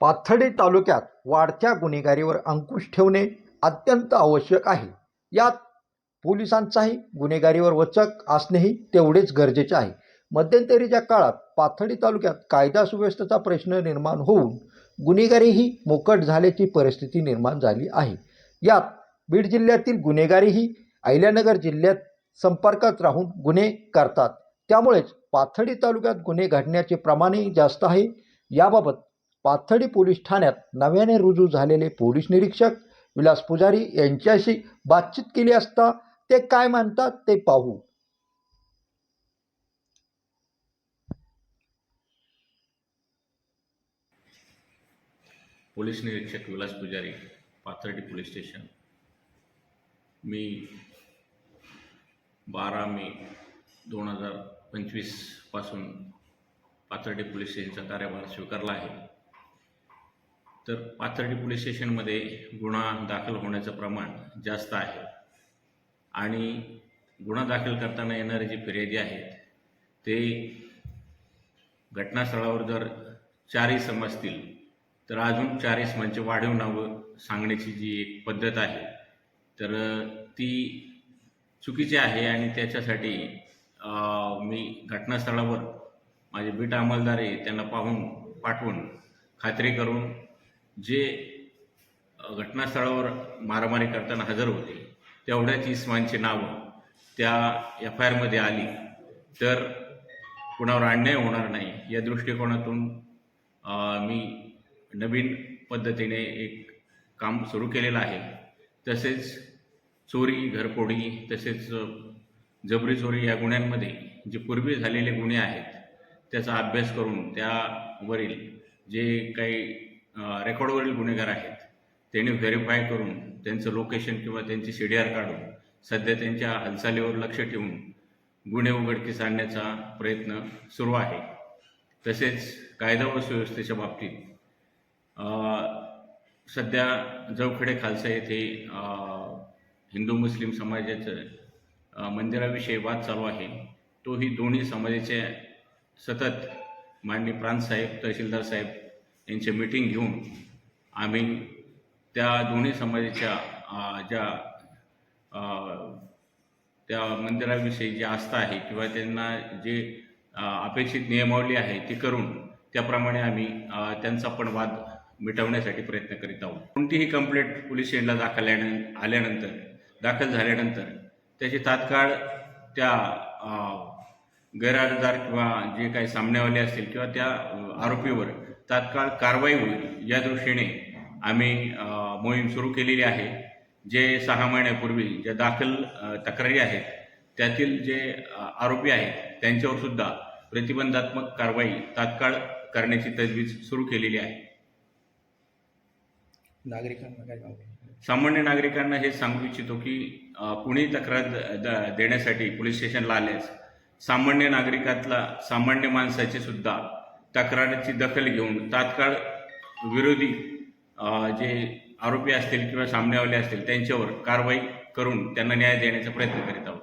पाथर्डी तालुक्यात वाढत्या गुन्हेगारीवर अंकुश ठेवणे अत्यंत आवश्यक आहे. यात पोलिसांचाही गुन्हेगारीवर वचक असणेही तेवढेच गरजेचे आहे. मध्यंतरीच्या काळात पाथर्डी तालुक्यात कायदा सुव्यवस्थेचा प्रश्न निर्माण होऊन गुन्हेगारीही मोकट झाल्याची परिस्थिती निर्माण झाली आहे. यात बीड जिल्ह्यातील गुन्हेगारीही अहिल्यानगर जिल्ह्यात संपर्कात राहून गुन्हे करतात. त्यामुळेच पाथर्डी तालुक्यात गुन्हे घडण्याचे प्रमाणही जास्त आहे. याबाबत पाथर्डी पोलीस ठाण्यात नव्याने रुजू झालेले पोलीस निरीक्षक विलास पुजारी यांच्याशी बातचीत केली असता ते काय म्हणतात ते पाहू. पोलीस निरीक्षक विलास पुजारी पाथर्डी पोलीस स्टेशन. मी बारा मे दोन हजार पंचवीसपासून पाथर्डी पोलीस स्टेशनचा कार्यभार स्वीकारला आहे. तर पाथर्डी पोलीस स्टेशनमध्ये गुन्हा दाखल होण्याचं प्रमाण जास्त आहे. आणि गुन्हा दाखल करताना येणारे जे फिर्यादी आहेत ते घटनास्थळावर जर चारही समजतील तर अजून चारही इसमांचे वाढीव नावं सांगण्याची जी एक पद्धत आहे तर ती चुकीची आहे आणि त्याच्यासाठी मी घटनास्थळावर माझे बीट अंमलदार आहे त्यांना पाहून पाठवून खात्री करून जे घटनास्थळावर मारामारी करताना हजर होते तेवढ्याच इस्मांची नावं त्या एफ आय आरमध्ये आली. तर कुणावर अन्याय होणार नाही या दृष्टिकोनातून मी नवीन पद्धतीने एक काम सुरू केलेलं आहे. तसेच चोरी घरफोडी तसेच जबरी चोरी या गुन्ह्यांमध्ये जे पूर्वी झालेले गुन्हे आहेत त्याचा अभ्यास करून त्यावरील जे काही रेकॉर्डवरील गुन्हेगार आहेत. त्यांनी व्हेरीफाय करून त्यांचं लोकेशन किंवा त्यांची सी डी आर काढून सध्या त्यांच्या हालचालीवर लक्ष ठेवून गुन्हे उघडकीस आणण्याचा प्रयत्न सुरू आहे. तसेच कायदा व सुव्यवस्थेच्या बाबतीत सध्या जवखेडे खालसा येथे हिंदू मुस्लिम समाजाचं मंदिराविषयी वाद चालू आहे. तोही दोन्ही समाजाचे सतत माननीय प्रांत साहेब तहसीलदार साहेब यांची मीटिंग घेऊन आम्ही त्या दोन्ही समाजाच्या ज्या त्या मंदिराविषयी जी आस्था आहे किंवा त्यांना जे अपेक्षित नियमावली आहे ती करून त्याप्रमाणे आम्ही त्यांचा पण वाद मिटवण्यासाठी प्रयत्न करीत आहोत. कोणतीही कंप्लेंट पोलीस स्टेशनला दाखल आल्यानंतर दाखल झाल्यानंतर त्याची तात्काळ त्या गैरअर्जदार किंवा जे काही सामनेवाले असतील किंवा त्या आरोपीवर तात्काळ कारवाई होईल. या दृष्टीने आम्ही मोहीम सुरू केलेली आहे. जे सहा महिन्यापूर्वी ज्या दाखल तक्रारी आहेत त्यातील जे आरोपी आहेत त्यांच्यावर सुद्धा प्रतिबंधात्मक कारवाई तात्काळ करण्याची तजवीज सुरू केलेली आहे. नागरिकांना काय सामान्य नागरिकांना हे सांगू इच्छितो की कुणी तक्रार देण्यासाठी पोलीस स्टेशनला आल्यास सामान्य नागरिकातला सामान्य माणसाची सुद्धा तक्रारीची दखल घेऊन तात्काळ विरोधी जे आरोपी असतील किंवा सामनेवाले असतील त्यांच्यावर कारवाई करून त्यांना न्याय देण्याचा प्रयत्न करीत आहोत.